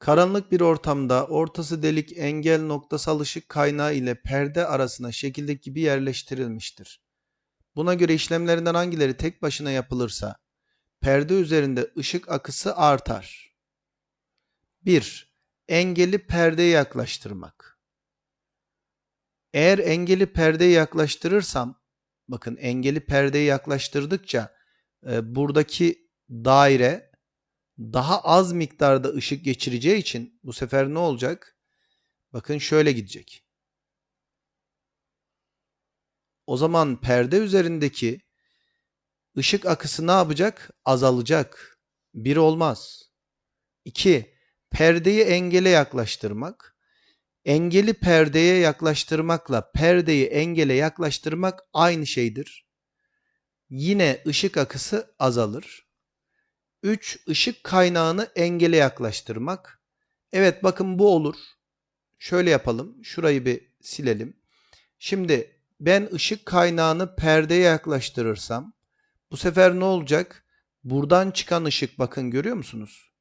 Karanlık bir ortamda ortası delik engel noktasal ışık kaynağı ile perde arasına şekildeki gibi yerleştirilmiştir. Buna göre işlemlerinden hangileri tek başına yapılırsa perde üzerinde ışık akısı artar. 1. Engeli perdeye yaklaştırmak. Eğer engeli perdeye yaklaştırırsam, bakın engeli perdeye yaklaştırdıkça e, buradaki daire daha az miktarda ışık geçireceği için bu sefer ne olacak? Bakın şöyle gidecek. O zaman perde üzerindeki ışık akısı ne yapacak? Azalacak. Bir olmaz. 2. Perdeyi engele yaklaştırmak. Engeli perdeye yaklaştırmakla perdeyi engele yaklaştırmak aynı şeydir. Yine ışık akısı azalır. 3. Işık kaynağını engele yaklaştırmak. Evet bakın bu olur. Şöyle yapalım. Şurayı bir silelim. Şimdi ben ışık kaynağını perdeye yaklaştırırsam bu sefer ne olacak? Buradan çıkan ışık bakın görüyor musunuz?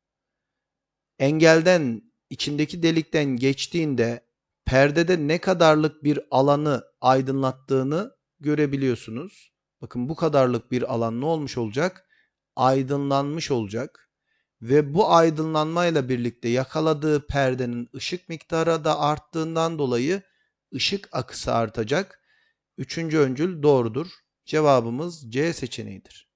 Engelden içindeki delikten geçtiğinde perdede ne kadarlık bir alanı aydınlattığını görebiliyorsunuz. Bakın bu kadarlık bir alan ne olmuş olacak? Aydınlanmış olacak. Ve bu aydınlanmayla birlikte yakaladığı perdenin ışık miktarı da arttığından dolayı ışık akısı artacak. Üçüncü öncül doğrudur. Cevabımız C seçeneğidir.